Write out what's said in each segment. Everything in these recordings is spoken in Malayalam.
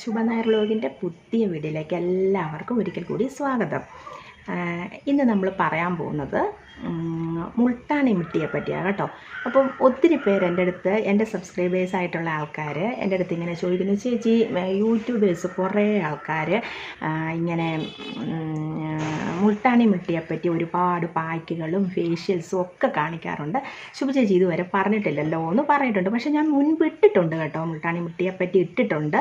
ശുഭനായർ വ്ലോഗിന്റെ പുതിയ വീഡിയോയിലേക്ക് എല്ലാവർക്കും ഒരിക്കൽ കൂടി സ്വാഗതം. ഇന്ന് നമ്മൾ പറയാൻ പോകുന്നത് മുൾട്ടാണി മിട്ടിയെ പറ്റിയാണ് കേട്ടോ. അപ്പം ഒത്തിരി പേർ എന്റെ അടുത്ത് എന്റെ സബ്സ്ക്രൈബേഴ്സ് ആയിട്ടുള്ള ആൾക്കാർ എന്റെ അടുത്ത് ഇങ്ങനെ ചോദിക്കുന്നു ചേച്ചി യൂട്യൂബേഴ്സ് കുറേ ആൾക്കാർ ഇങ്ങനെ മുൾട്ടാണി മുട്ടിയെ പറ്റി ഒരുപാട് പായ്ക്കുകളും ഫേഷ്യൽസും ഒക്കെ കാണിക്കാറുണ്ട്. ശുഭചേച്ചി ഇതുവരെ പറഞ്ഞിട്ടില്ലല്ലോ എന്ന് പറഞ്ഞിട്ടുണ്ട്. പക്ഷേ ഞാൻ മുൻപ് ഇട്ടിട്ടുണ്ട് കേട്ടോ മുൾട്ടാണി മുട്ടിയെ പറ്റി ഇട്ടിട്ടുണ്ട്.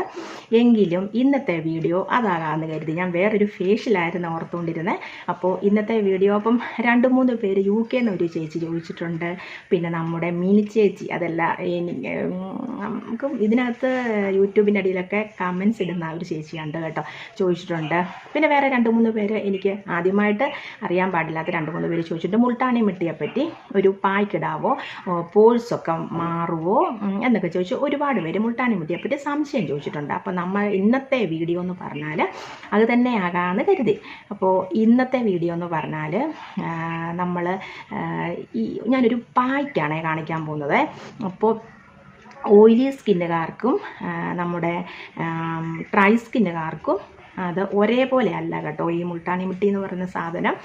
എങ്കിലും ഇന്നത്തെ വീഡിയോ അതാകാമെന്ന് കരുതി ഞാൻ വേറൊരു ഫേഷ്യലായിരുന്നു ഓർത്തുകൊണ്ടിരുന്നത് അപ്പോൾ ഇന്നത്തെ വീഡിയോ അപ്പം രണ്ട് മൂന്ന് പേര് യു കെന്ന് ഒരു ചേച്ചി ചോദിച്ചിട്ടുണ്ട്. പിന്നെ നമ്മുടെ മിനി ചേച്ചി അതല്ല എനിക്ക് നമുക്ക് ഇതിനകത്ത് യൂട്യൂബിന്റെ അടിയിലൊക്കെ കമൻസ് ഇടുന്ന ഒരു ചേച്ചിയുണ്ട് കേട്ടോ ചോദിച്ചിട്ടുണ്ട്. പിന്നെ വേറെ രണ്ട് മൂന്ന് പേര് എനിക്ക് ആദ്യമായിട്ട് അറിയാൻ പാടില്ലാത്ത രണ്ട് മൂന്ന് പേര് ചോദിച്ചിട്ടുണ്ട്. മുൾട്ടാണി മിട്ടിയെ പറ്റി ഒരു പായ്ക്കിടാവോ പോൾസൊക്കെ മാറുമോ എന്നൊക്കെ ചോദിച്ചു. ഒരുപാട് പേര് മുൾട്ടാണി മിട്ടിയെ പറ്റി സംശയം ചോദിച്ചിട്ടുണ്ട്. അപ്പോൾ നമ്മൾ ഇന്നത്തെ വീഡിയോ എന്ന് പറഞ്ഞാൽ അത് തന്നെയാകാമെന്ന് കരുതി. അപ്പോൾ ഇന്നത്തെ വീഡിയോ എന്ന് പറഞ്ഞാൽ നമ്മൾ ഈ ഞാനൊരു പായ്ക്കാണ് കാണിക്കാൻ പോകുന്നത്. അപ്പോൾ ഓയിലി സ്കിന്നുകാർക്കും നമ്മുടെ ഡ്രൈ സ്കിന്നുകാർക്കും അത് ഒരേപോലെ അല്ല കേട്ടോ. ഈ മുൾട്ടാണി മിട്ടി എന്ന് പറയുന്ന സാധനം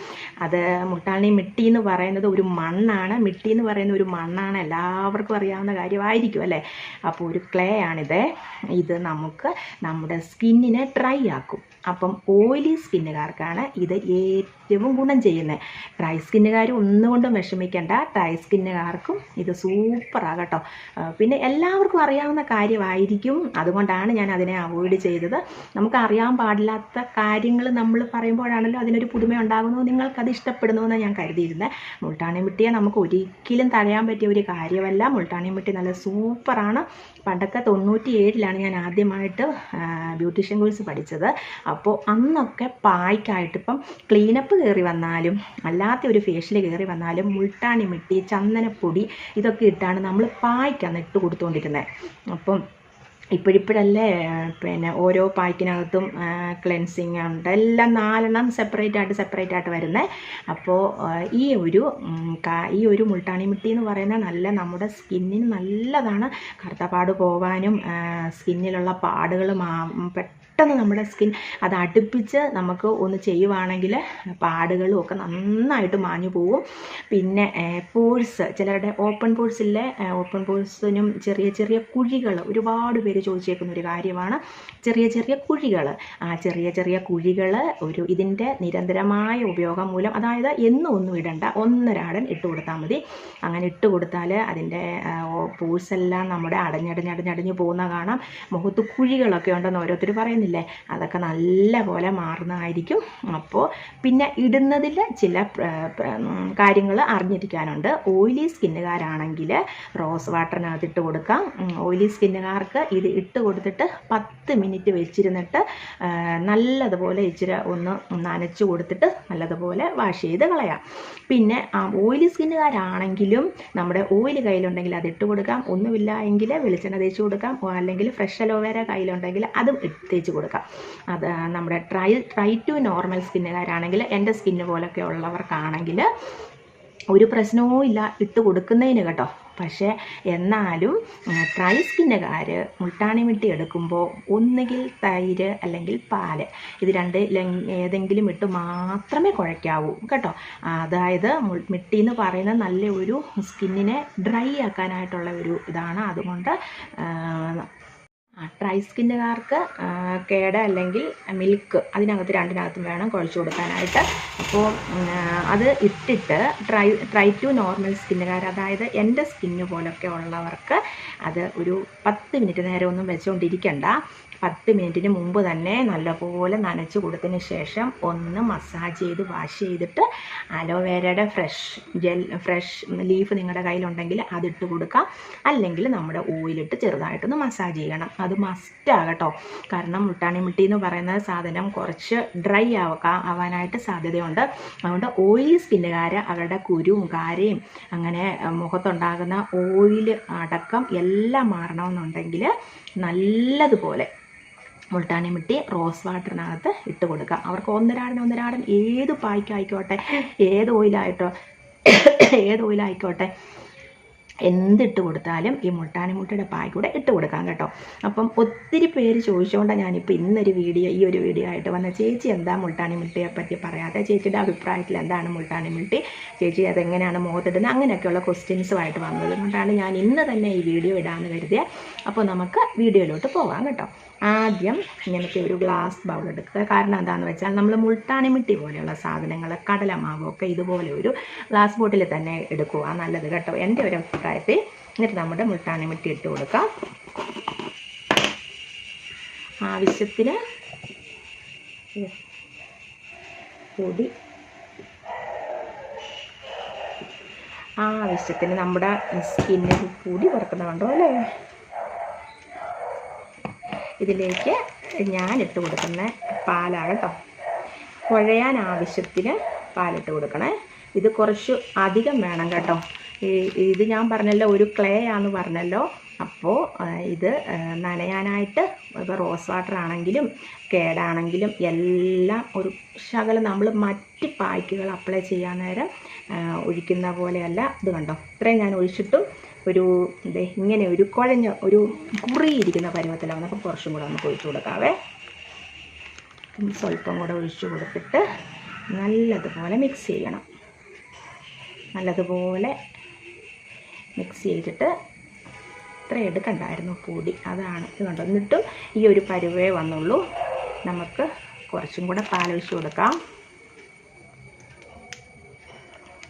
അത് മുൾട്ടാണി മിട്ടി എന്ന് പറയുന്നത് ഒരു മണ്ണാണ്. മിട്ടി എന്ന് പറയുന്ന ഒരു മണ്ണാണ്. എല്ലാവർക്കും അറിയാവുന്ന കാര്യമായിരിക്കും അല്ലേ? അപ്പോൾ ഒരു ക്ലേ ആണിത്. ഇത് നമുക്ക് നമ്മുടെ സ്കിന്നിനെ ഡ്രൈ ആക്കും. അപ്പം ഓയിലി സ്കിന്നുകാർക്കാണ് ഇത് ഏറ്റവും ഗുണം ചെയ്യുന്നത്. ഡ്രൈ സ്കിന്നുകാർ ഒന്നുകൊണ്ടും വിഷമിക്കേണ്ട. ഡ്രൈ സ്കിന്നുകാർക്കും ഇത് സൂപ്പറാണ് കേട്ടോ. പിന്നെ എല്ലാവർക്കും അറിയാവുന്ന കാര്യമായിരിക്കും. അതുകൊണ്ടാണ് ഞാൻ അതിനെ അവോയ്ഡ് ചെയ്തത്. നമുക്ക് അറിയാൻ പാടില്ലാത്ത കാര്യങ്ങൾ നമ്മൾ പറയുമ്പോഴാണല്ലോ അതിനൊരു പുതുമ ഉണ്ടാകുന്നു നിങ്ങൾക്കത് ഇഷ്ടപ്പെടുന്നു എന്ന് ഞാൻ കരുതിയിരുന്നത് മുൾട്ടാണി മിട്ടിയെ നമുക്ക് ഒരിക്കലും തടയാൻ പറ്റിയ ഒരു കാര്യമല്ല. മുൾട്ടാണി മിട്ടി നല്ല സൂപ്പറാണ്. പണ്ടൊക്കെ തൊണ്ണൂറ്റി ഏഴിലാണ് ഞാൻ ആദ്യമായിട്ട് ബ്യൂട്ടീഷ്യൻ കോഴ്സ് പഠിച്ചത്. അപ്പോൾ അന്നൊക്കെ പായ്ക്കായിട്ട് ഇപ്പം ക്ലീനപ്പ് കയറി വന്നാലും അല്ലാത്ത ഒരു ഫേഷ്യൽ കയറി വന്നാലും മുൾട്ടാണി മിട്ടി ചന്ദനപ്പൊടി ഇതൊക്കെ ഇട്ടാണ് നമ്മൾ പായ്ക്കാണ് ഇട്ട് കൊടുത്തുകൊണ്ടിരുന്നത് അപ്പം ഇപ്പോഴിപ്പോഴല്ലേ പിന്നെ ഓരോ പായ്ക്കിനകത്തും ക്ലെൻസിങ് ഉണ്ട്. എല്ലാം നാലെണ്ണം സെപ്പറേറ്റ് ആയിട്ട് സെപ്പറേറ്റ് ആയിട്ട് വരുന്നത് അപ്പോൾ ഈ ഒരു ഈ ഒരു മുൾട്ടാണി മിട്ടി എന്ന് പറയുന്നത് നല്ല നമ്മുടെ സ്കിന്നിന് നല്ലതാണ്. കറുത്ത പാട് പോകാനും സ്കിന്നിലുള്ള പാടുകൾ മാ പെട്ടെന്ന് നമ്മുടെ സ്കിൻ അത് അടുപ്പിച്ച് നമുക്ക് ഒന്ന് ചെയ്യുവാണെങ്കിൽ പാടുകളും ഒക്കെ നന്നായിട്ട് മാഞ്ഞു പോവും പിന്നെ പോഴ്സ് ചിലരുടെ ഓപ്പൺ പോഴ്സിലെ ഓപ്പൺ പോഴ്സിനും ചെറിയ ചെറിയ കുഴികൾ. ഒരുപാട് പേര് ചോദിച്ചേക്കുന്ന ഒരു കാര്യമാണ്. ചെറിയ ചെറിയ കുഴികൾ. ആ ചെറിയ ചെറിയ കുഴികൾ ഒരു ഇതിന്റെ നിരന്തരമായ ഉപയോഗം മൂലം അതായത് എന്നും ഒന്നും ഇടണ്ട. ഒന്നൊരാടൻ ഇട്ട് കൊടുത്താൽ മതി. അങ്ങനെ ഇട്ട് കൊടുത്താൽ അതിന്റെ പോഴ്സെല്ലാം നമ്മുടെ അടഞ്ഞടഞ്ഞടഞ്ഞടഞ്ഞ് പോകുന്ന കാണാം. മുഖത്ത് കുഴികളൊക്കെ ഉണ്ടെന്ന് ഓരോരുത്തർ പറയുന്നില്ലേ? അതൊക്കെ നല്ല പോലെ മാറുന്നതായിരിക്കും. അപ്പോൾ പിന്നെ ഇടുന്നതിൽ ചില കാര്യങ്ങൾ അറിഞ്ഞിരിക്കാനുണ്ട്. ഓയിലി സ്കിന്നുകാരാണെങ്കിൽ റോസ് വാട്ടറിനകത്ത് ഇട്ട് കൊടുക്കാം. ഓയിലി സ്കിന്നുകാർക്ക് ഇത് ഇട്ട് കൊടുത്തിട്ട് പത്ത് മിനിറ്റ് വെച്ചിരുന്നിട്ട് നല്ലതുപോലെ ഇച്ചിരി ഒന്ന് നനച്ച് കൊടുത്തിട്ട് നല്ലതുപോലെ വാഷ് ചെയ്ത് കളയാം. പിന്നെ ഓയിലി സ്കിന്നുകാരാണെങ്കിലും നമ്മുടെ ഓയിൽ കയ്യിലുണ്ടെങ്കിൽ അത് ഇട്ട് കൊടുക്കാം. ഒന്നുമില്ല എങ്കിൽ വെളിച്ചെണ്ണ തേച്ച് കൊടുക്കാം. അല്ലെങ്കിൽ ഫ്രഷ് അലോവേര കയ്യിലുണ്ടെങ്കിൽ അതും തേച്ച് കൊടുക്കാം. അത് നമ്മുടെ ട്രൈ ട്രൈ ടു നോർമൽ സ്കിന്നുകാരാണെങ്കിൽ എന്റെ സ്കിന്ന് പോലൊക്കെ ഉള്ളവർക്കാണെങ്കിൽ ഒരു പ്രശ്നവും ഇല്ല ഇട്ട് കൊടുക്കുന്നതിന് കേട്ടോ. പക്ഷേ എന്നാലും ട്രൈ സ്കിന്നുകാർ മുട്ടാണി മിട്ടി എടുക്കുമ്പോൾ ഒന്നുകിൽ തൈര് അല്ലെങ്കിൽ പാൽ ഇത് രണ്ട് ഏതെങ്കിലും ഇട്ട് മാത്രമേ കുഴയ്ക്കാവൂ കേട്ടോ. അതായത് മിട്ടി എന്ന് പറയുന്ന നല്ല ഒരു സ്കിന്നിനെ ഡ്രൈ ആക്കാനായിട്ടുള്ള ഒരു ഇതാണ്. അതുകൊണ്ട് ഡ്രൈ സ്കിന്നുകാർക്ക് കേട അല്ലെങ്കിൽ മിൽക്ക് അതിനകത്ത് രണ്ടിനകത്തും വേണം കുഴച്ച് കൊടുക്കാനായിട്ട്. അപ്പോൾ അത് ഇട്ടിട്ട് ട്രൈ ട്രൈ ടു നോർമൽ സ്കിന്നുകാർ അതായത് എന്റെ സ്കിന്ന് പോലൊക്കെ ഉള്ളവർക്ക് അത് ഒരു പത്ത് മിനിറ്റ് നേരമൊന്നും വെച്ചുകൊണ്ടിരിക്കണ്ട പത്ത് മിനിറ്റിന് മുമ്പ് തന്നെ നല്ലപോലെ നനച്ച് കൊടുത്തതിന് ശേഷം ഒന്ന് മസാജ് ചെയ്ത് വാഷ് ചെയ്തിട്ട് അലോവേരയുടെ ഫ്രഷ് ജെൽ ഫ്രഷ് ലീഫ് നിങ്ങളുടെ കയ്യിലുണ്ടെങ്കിൽ അതിട്ട് കൊടുക്കാം. അല്ലെങ്കിൽ നമ്മുടെ ഓയിലിട്ട് ചെറുതായിട്ടൊന്ന് മസാജ് ചെയ്യണം. അത് മസ്റ്റാകട്ടോ കാരണം മുട്ടാണി മുട്ടി എന്ന് പറയുന്ന സാധനം കുറച്ച് ഡ്രൈ ആവാൻ ആവാനായിട്ട് സാധ്യതയുണ്ട്. അതുകൊണ്ട് ഓയിലി സ്കിന്നുകാർ അവരുടെ കുരുവും കാരയും അങ്ങനെ മുഖത്തുണ്ടാകുന്ന ഓയിൽ അടക്കം എല്ലാം മാറണമെന്നുണ്ടെങ്കിൽ നല്ലതുപോലെ മുൾട്ടാണി മിട്ടി റോസ് വാട്ടറിനകത്ത് ഇട്ട് കൊടുക്കുക. അവർക്ക് ഒന്നരാടൻ ഒന്നരാടൻ ഏത് പായ്ക്കായിക്കോട്ടെ ഏത് ഓയിലായിട്ടോ ഏത് ഓയിലായിക്കോട്ടെ എന്തിട്ട് കൊടുത്താലും ഈ മുൾട്ടാണിമുട്ടയുടെ പായ് കൂടെ ഇട്ട് കൊടുക്കാം കേട്ടോ. അപ്പം ഒത്തിരി പേര് ചോദിച്ചുകൊണ്ടാണ് ഞാനിപ്പോൾ ഇന്നൊരു വീഡിയോ ഈ ഒരു വീഡിയോ ആയിട്ട് വന്ന. ചേച്ചി എന്താ മുൾട്ടാണി മുട്ടയെ പറ്റി പറയാതെ ചേച്ചിയുടെ അഭിപ്രായത്തിൽ എന്താണ് മുൾട്ടാണി മുട്ടി? ചേച്ചി അതെങ്ങനെയാണ് മുഖത്തിടുന്നത് അങ്ങനെയൊക്കെയുള്ള ക്വസ്റ്റ്യൻസുമായിട്ട് വന്നത് കൊണ്ടാണ് ഞാൻ ഇന്ന് തന്നെ ഈ വീഡിയോ ഇടാമെന്ന് കരുതിയത് അപ്പോൾ നമുക്ക് വീഡിയോയിലോട്ട് പോകാം കേട്ടോ. ആദ്യം ഇങ്ങനത്തെ ഒരു ഗ്ലാസ് ബൗൾ എടുക്കുക. കാരണം എന്താണെന്ന് വെച്ചാൽ നമ്മൾ മുൾട്ടാണിമിട്ടി പോലെയുള്ള സാധനങ്ങൾ കടലമാവൊക്കെ ഇതുപോലെ ഒരു ഗ്ലാസ് ബോട്ടിൽ തന്നെ എടുക്കുക. നല്ലത് കേട്ടോ. എന്റെ ഒരു അഭിപ്രായത്തിൽ എന്നിട്ട് നമ്മുടെ മുൾട്ടാണിമിട്ടി ഇട്ട് കൊടുക്കാം. ആവശ്യത്തിന് പൊടി. ആവശ്യത്തിന് നമ്മുടെ സ്കിന്നിൽ പൊടി പുറക്കുന്നുണ്ടോ അല്ലേ? ഇതിലേക്ക് ഞാൻ ഇട്ട് കൊടുക്കുന്ന പാലാണ് കേട്ടോ കുഴയാൻ ആവശ്യത്തിന് പാലിട്ട് കൊടുക്കണേ. ഇത് കുറച്ച് അധികം വേണം കേട്ടോ. ഇത് ഞാൻ പറഞ്ഞല്ലോ ഒരു ക്ലേ ആന്ന് പറഞ്ഞല്ലോ. അപ്പോൾ ഇത് നനയാനായിട്ട് ഇപ്പോൾ റോസ് വാട്ടർ ആണെങ്കിലും കേടാണെങ്കിലും എല്ലാം ഒരു ശകലം നമ്മൾ മറ്റ് പായ്ക്കുകൾ അപ്ലൈ ചെയ്യാൻ നേരം ഒഴിക്കുന്ന പോലെയല്ല. ഇത് കണ്ടോ? ഇത്രയും ഞാൻ ഒഴിച്ചിട്ടും ഒരു ദേ ഇങ്ങനെ ഒരു കുഴഞ്ഞ ഒരു കുറിയിരിക്കുന്ന പരുവത്തിലാണ്. അപ്പോൾ കുറച്ചും കൂടെ നമുക്ക് ഒഴിച്ചു കൊടുക്കാവേ. സ്വല്പം കൂടെ ഒഴിച്ചു കൊടുത്തിട്ട് നല്ലതുപോലെ മിക്സ് ചെയ്യണം. നല്ലതുപോലെ മിക്സ് ചെയ്തിട്ട് ഇത്ര എടുക്കണ്ടായിരുന്നു പൊടി. അതാണ് ഇത് കണ്ടോ. എന്നിട്ടും ഈ ഒരു പരുവേ വന്നുള്ളൂ. നമുക്ക് കുറച്ചും കൂടെ പാലൊഴിച്ച് കൊടുക്കാം.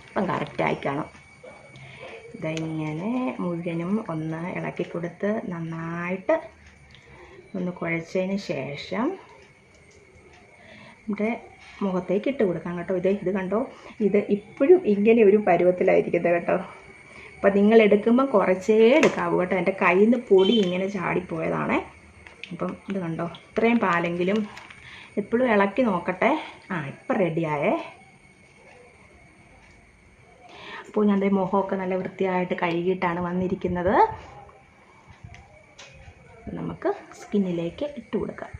അപ്പം കറക്റ്റായി കാണും. ഇതിങ്ങനെ മുഴുവനും ഒന്ന് ഇളക്കി കൊടുത്ത് നന്നായിട്ട് ഒന്ന് കുഴച്ചതിന് ശേഷം നമ്മുടെ മുഖത്തേക്ക് ഇട്ട് കൊടുക്കാം കേട്ടോ. ഇത് ഇത് കണ്ടോ? ഇത് ഇപ്പോഴും ഇങ്ങനെ ഒരു പരുവത്തിലായിരിക്കുന്നത് കേട്ടോ. അപ്പം നിങ്ങൾ എടുക്കുമ്പോൾ കുറച്ചേ എടുക്കാവൂ കേട്ടോ. എന്റെ കയ്യിൽ നിന്ന് പൊടി ഇങ്ങനെ ചാടിപ്പോയതാണേ. അപ്പം ഇത് കണ്ടോ? ഇത്രയും പാലെങ്കിലും എപ്പോഴും ഇളക്കി നോക്കട്ടെ. ആ ഇപ്പം റെഡിയായേ അപ്പോൾ ഞാൻ മുഖമൊക്കെ നല്ല വൃത്തിയായിട്ട് കഴുകിയിട്ടാണ് വന്നിരിക്കുന്നത്. നമുക്ക് സ്കിന്നിലേക്ക് ഇട്ട് കൊടുക്കാം.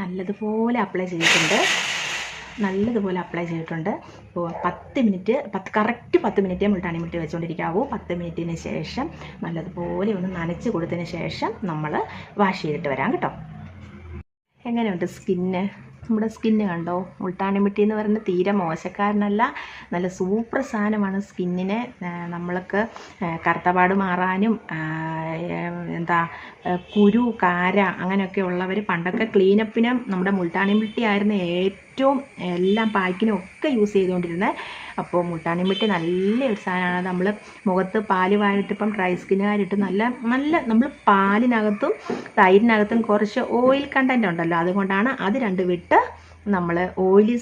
നല്ലതുപോലെ അപ്ലൈ ചെയ്തിട്ടുണ്ട്. നല്ലതുപോലെ അപ്ലൈ ചെയ്തിട്ടുണ്ട്. ഇപ്പോൾ പത്ത് മിനിറ്റ് പത്ത് കറക്റ്റ് പത്ത് മിനിറ്റേ ടണി മുട്ടി വെച്ചുകൊണ്ടിരിക്കാവൂ പത്ത് മിനിറ്റിന് ശേഷം നല്ലതുപോലെ ഒന്ന് നനച്ച് കൊടുത്തതിന് ശേഷം നമ്മൾ വാഷ് ചെയ്തിട്ട് വരാം കേട്ടോ. എങ്ങനെയുണ്ട് സ്കിന്ന് നമ്മുടെ സ്കിന്ന് കണ്ടോ? മുൾട്ടാണിമിട്ടി എന്ന് പറയുന്നത് തീരെ മോശക്കാരനല്ല. നല്ല സൂപ്പർ സാധനമാണ് സ്കിന്നിനെ. നമ്മൾക്ക് കറുത്തപാട് മാറാനും എന്താ കുരു കാര അങ്ങനെയൊക്കെ ഉള്ളവർ പണ്ടൊക്കെ ക്ലീനപ്പിനും നമ്മുടെ മുൾട്ടാണിമിട്ടി ആയിരുന്നു ഏറ്റവും എല്ലാം പായ്ക്കിനും ഒക്കെ യൂസ് ചെയ്തുകൊണ്ടിരുന്നത് അപ്പോൾ മുൾട്ടാണിമിട്ടി നല്ല ഒരു സാധനമാണ്. നമ്മൾ മുഖത്ത് പാൽ വാരിട്ട് ഇപ്പം ഡ്രൈ സ്കിന്നുകാരിട്ട് നല്ല നല്ല നമ്മൾ പാലിനകത്തും തൈരിനകത്തും കുറച്ച് ഓയിൽ കണ്ടന്റ് ഉണ്ടല്ലോ. അതുകൊണ്ടാണ് അത് രണ്ട് വിട്ട് നമ്മൾ ഓയിലി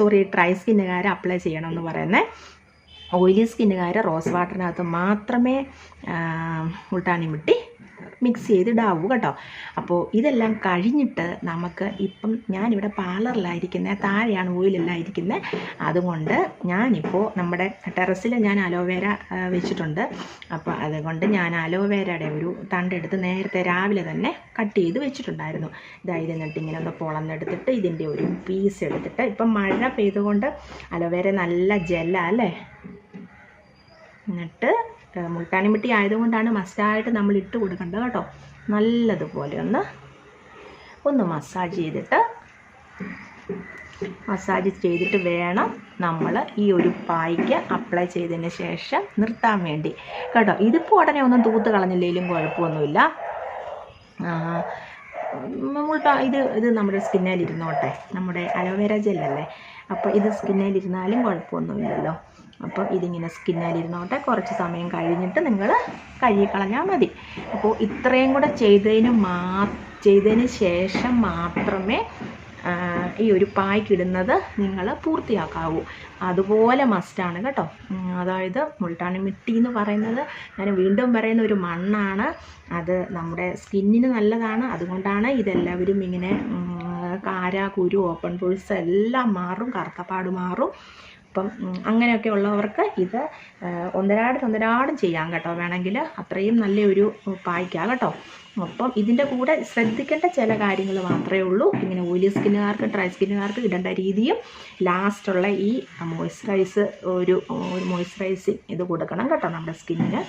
സോറി ഡ്രൈ സ്കിന്നുകാർ അപ്ലൈ ചെയ്യണം എന്ന് പറയുന്നത് ഓയിലി സ്കിന്നുകാർ റോസ് വാട്ടറിനകത്ത് മാത്രമേ മുട്ടാണി മിട്ടി മിക്സ് ചെയ്തിടാവൂ കേട്ടോ. അപ്പോൾ ഇതെല്ലാം കഴിഞ്ഞിട്ട് നമുക്ക് ഇപ്പം ഞാനിവിടെ പാർലറിലായിരിക്കുന്നത് താഴെയാണ് ഓയിലെല്ലാം ഇരിക്കുന്നത് അതുകൊണ്ട് ഞാനിപ്പോൾ നമ്മുടെ ടെറസിൽ ഞാൻ അലോവേര വെച്ചിട്ടുണ്ട്. അപ്പോൾ അതുകൊണ്ട് ഞാൻ അലോവേരയുടെ ഒരു തണ്ടെടുത്ത് നേരത്തെ രാവിലെ തന്നെ കട്ട് ചെയ്ത് വെച്ചിട്ടുണ്ടായിരുന്നു. ഇതായത് എന്നിട്ട് ഇങ്ങനെ ഒന്ന് പൊളന്നെടുത്തിട്ട് ഇതിന്റെ ഒരു പീസ് എടുത്തിട്ട് ഇപ്പം മഴ പെയ്തുകൊണ്ട് അലോവേര നല്ല ജെല്ല അല്ലേ? എന്നിട്ട് ഏഹ് മുൾട്ടാണിമിട്ടി ആയതുകൊണ്ടാണ് മസ്റ്റായിട്ട് നമ്മൾ ഇട്ട് കൊടുക്കേണ്ടത് കേട്ടോ. നല്ലതുപോലെ ഒന്ന് ഒന്ന് മസാജ് ചെയ്തിട്ട് മസാജ് ചെയ്തിട്ട് വേണം നമ്മൾ ഈ ഒരു പായ്ക്ക് അപ്ലൈ ചെയ്തതിന് ശേഷം നിർത്താൻ വേണ്ടി. കേട്ടോ ഇതിപ്പോൾ ഉടനെ ഒന്നും തൂത്ത് കളഞ്ഞില്ലെങ്കിലും കുഴപ്പമൊന്നുമില്ല. മുൾട്ട ഇത് ഇത് നമ്മുടെ സ്കിന്നിൽ ഇരുന്നോട്ടെ നമ്മുടെ അലോവേര ജെല്ലല്ലേ. അപ്പോൾ ഇത് സ്കിന്നിൽ ഇരുന്നാലും കുഴപ്പമൊന്നുമില്ലല്ലോ. അപ്പോൾ ഇതിങ്ങനെ സ്കിന്നിൽ ഇരുന്നോട്ടെ കുറച്ച് സമയം കഴിഞ്ഞിട്ട് നിങ്ങൾ കഴുകിക്കളഞ്ഞാൽ മതി. അപ്പോൾ ഇത്രയും കൂടെ ചെയ്തതിന് മാ ചെയ്തതിന് ശേഷം മാത്രമേ ഈ ഒരു പായ്ക്കിടുന്നത് നിങ്ങൾ പൂർത്തിയാക്കാവൂ. അതുപോലെ മസ്റ്റാണ് കേട്ടോ. അതായത് മുൾട്ടാണി മിട്ടി എന്ന് പറയുന്നത് ഞാൻ വീണ്ടും പറയുന്ന ഒരു മണ്ണാണ്. അത് നമ്മുടെ സ്കിന്നിന് നല്ലതാണ്. അതുകൊണ്ടാണ് ഇതെല്ലാവരും ഇങ്ങനെ കാര കുരു ഓപ്പൺ പോൾസ് എല്ലാം മാറും കറുത്തപ്പാട് മാറും. അപ്പം അങ്ങനെയൊക്കെ ഉള്ളവർക്ക് ഇത് ഒന്നരാട് ഒന്നരാടും ചെയ്യാം കേട്ടോ. വേണമെങ്കിൽ അത്രയും നല്ലൊരു പായ്ക്കാണ് കേട്ടോ. അപ്പം ഇതിന്റെ കൂടെ ശ്രദ്ധിക്കേണ്ട ചില കാര്യങ്ങൾ മാത്രമേ ഉള്ളൂ. ഇങ്ങനെ ഓയിലി സ്കിന്നുകാർക്ക് ഡ്രൈ സ്കിന്നുകാർക്ക് ഇടേണ്ട രീതിയും ലാസ്റ്റുള്ള ഈ മോയ്സ്ചറൈസ് ഒരു ഒരു മോയ്സ്ചറൈസിങ് ഇത് കൊടുക്കണം കേട്ടോ നമ്മുടെ സ്കിന്നിന്.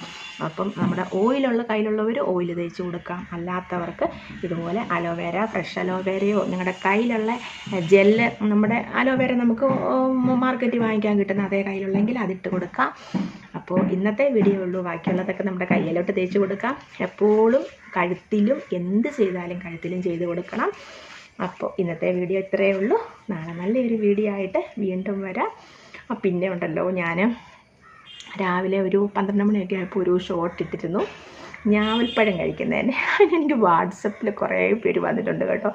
അപ്പം നമ്മുടെ ഓയിലുള്ള കയ്യിലുള്ളവർ ഓയിൽ തേച്ച് കൊടുക്കാം. അല്ലാത്തവർക്ക് ഇതുപോലെ അലോവേര ഫ്രഷ് അലോവേരയോ നിങ്ങളുടെ കയ്യിലുള്ള ജെല്ല് നമ്മുടെ അലോവേര നമുക്ക് മാർക്കറ്റിൽ വാങ്ങിക്കാൻ കിട്ടുന്ന അതേ കയ്യിലുള്ളെങ്കിൽ അതിട്ട് കൊടുക്കാം. അപ്പോൾ ഇന്നത്തെ വീഡിയോ ഉള്ളൂ. ബാക്കിയുള്ളതൊക്കെ നമ്മുടെ കയ്യിലോട്ട് തേച്ച് കൊടുക്കാം. എപ്പോഴും കഴുത്തിലും എന്ത് ചെയ്താലും കഴുത്തിലും ചെയ്ത് കൊടുക്കണം. അപ്പോൾ ഇന്നത്തെ വീഡിയോ ഇത്രയേ ഉള്ളൂ. നാളെ നല്ലൊരു വീഡിയോ ആയിട്ട് വീണ്ടും വരാം. പിന്നെ ഉണ്ടല്ലോ ഞാൻ രാവിലെ ഒരു പന്ത്രണ്ട് മണിയൊക്കെ ആയപ്പോൾ ഒരു ഷോർട്ട് ഇട്ടിരുന്നു. ഞാവൽപ്പഴം കഴിക്കുന്നതിന്. എനിക്ക് വാട്സപ്പിൽ കുറേ പേര് വന്നിട്ടുണ്ട് കേട്ടോ.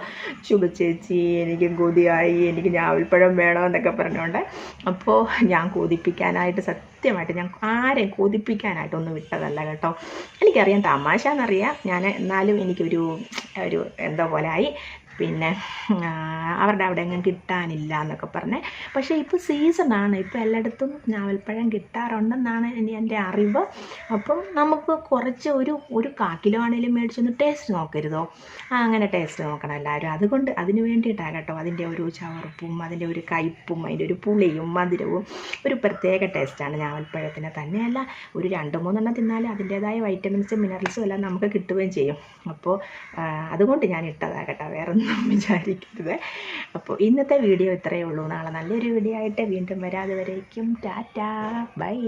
ശുഭ ചേച്ചി എനിക്ക് കൊതിയായി എനിക്ക് ഞാവൽപ്പഴം വേണമെന്നൊക്കെ പറഞ്ഞുകൊണ്ട്. അപ്പോൾ ഞാൻ കൊതിപ്പിക്കാനായിട്ട് സത്യമായിട്ട് ഞാൻ ആരെയും കൊതിപ്പിക്കാനായിട്ടൊന്നും വിട്ടതല്ല കേട്ടോ. എനിക്കറിയാം തമാശ എന്നറിയാം. ഞാൻ എന്നാലും എനിക്കൊരു ഒരു എന്തോ പോലെ ആയി പിന്നെ അവരുടെ അവിടെ എങ്ങും കിട്ടാനില്ല എന്നൊക്കെ പറഞ്ഞ്. പക്ഷേ ഇപ്പോൾ സീസണാണ് ഇപ്പോൾ എല്ലായിടത്തും ഞാവൽപ്പഴം കിട്ടാറുണ്ടെന്നാണ് എന്റെ അറിവ്. അപ്പം നമുക്ക് കുറച്ച് ഒരു ഒരു കാ കിലോ ആണെങ്കിലും മേടിച്ചൊന്ന് ടേസ്റ്റ് നോക്കരുതോ? അങ്ങനെ ടേസ്റ്റ് നോക്കണം എല്ലാവരും. അതുകൊണ്ട് അതിന് വേണ്ടിയിട്ടാണ് കേട്ടോ അതിന്റെ ഒരു ചവർപ്പും അതിന്റെ ഒരു കയ്പ്പും അതിന്റെ ഒരു പുളിയും മധുരവും ഒരു പ്രത്യേക ടേസ്റ്റാണ് ഞാവൽപ്പഴത്തിന് തന്നെയല്ല ഒരു രണ്ട് മൂന്നെണ്ണം തിന്നാൽ അതിന്റേതായ വൈറ്റമിൻസും മിനറൽസും എല്ലാം നമുക്ക് കിട്ടുകയും ചെയ്യും. അപ്പോൾ അതുകൊണ്ട് ഞാൻ ഇട്ടതാണ് കേട്ടോ. വേറെ ഒന്നും വിചാരിക്കരുത്. അപ്പോൾ ഇന്നത്തെ വീഡിയോ ഇത്രയേ ഉള്ളൂ. നാളെ നല്ലൊരു വീഡിയോ ആയിട്ട് വീണ്ടും വരാതെ വരേക്കും ടാറ്റാ. ബൈ.